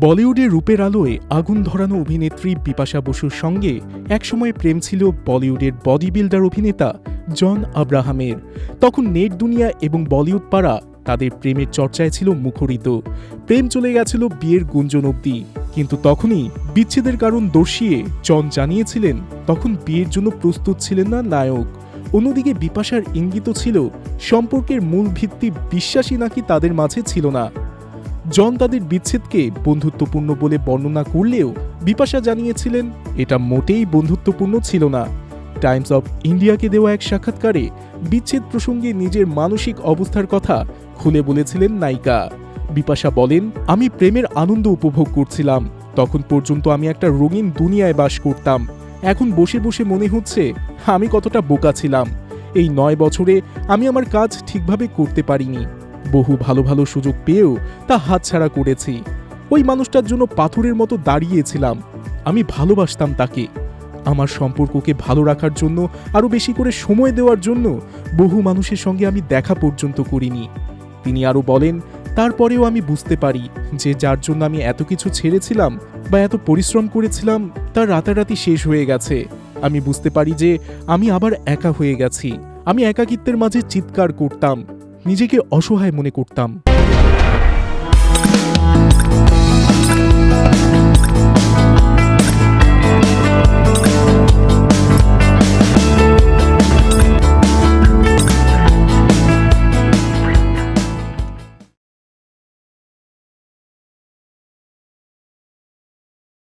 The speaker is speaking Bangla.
বলিউডে রূপের আলোয় আগুন ধরানো অভিনেত্রী বিপাশা বসুর সঙ্গে একসময় প্রেম ছিল বলিউডের বডি বিল্ডার অভিনেতা জন আব্রাহামের। তখন নেট দুনিয়া এবং বলিউড পাড়া তাদের প্রেমের চর্চায় ছিল মুখরিত। প্রেম চলে গেছিল বিয়ের গুঞ্জন অব্দি কিন্তু তখনই বিচ্ছেদের কারণ দর্শিয়ে জন জানিয়েছিলেন, তখন বিয়ের জন্য প্রস্তুত ছিলেন না নায়ক। অন্যদিকে বিপাশার ইঙ্গিত ছিল, সম্পর্কের মূল ভিত্তি বিশ্বাসী নাকি তাদের মাঝে ছিল না। জন তাদের বিচ্ছেদকে বন্ধুত্বপূর্ণ বলে বর্ণনা করলেও বিপাশা জানিয়েছিলেন, এটা মোটেই বন্ধুত্বপূর্ণ ছিল না। টাইমস অফ ইন্ডিয়াকে দেওয়া এক সাক্ষাৎকারে বিচ্ছেদ প্রসঙ্গে নিজের মানসিক অবস্থার কথা খুলে বলেছিলেন নায়িকা। বিপাশা বলেন, আমি প্রেমের আনন্দ উপভোগ করছিলাম। তখন পর্যন্ত আমি একটা রঙিন দুনিয়ায় বাস করতাম। এখন বসে বসে মনে হচ্ছে আমি কতটা বোকা ছিলাম। এই নয় বছরে আমি আমার কাজ ঠিকভাবে করতে পারিনি। বহু ভালো ভালো সুযোগ পেয়েও তা হাতছাড়া করেছি। ওই মানুষটার জন্য পাথরের মতো দাঁড়িয়েছিলাম। আমি ভালোবাসতাম তাকে। আমার সম্পর্ককে ভালো রাখার জন্য, আরও বেশি করে সময় দেওয়ার জন্য বহু মানুষের সঙ্গে আমি দেখা পর্যন্ত করিনি। তিনি আরও বলেন তারপরেও আমি বুঝতে পারি যে যার জন্য আমি এত কিছু ছেড়েছিলাম বা এত পরিশ্রম করেছিলাম, তার রাতারাতি শেষ হয়ে গেছে। আমি বুঝতে পারি যে আমি আবার একা হয়ে গেছি। আমি একাকিত্বের মাঝে চিৎকার করতাম, নিজেকে অসহায় মনে করতাম।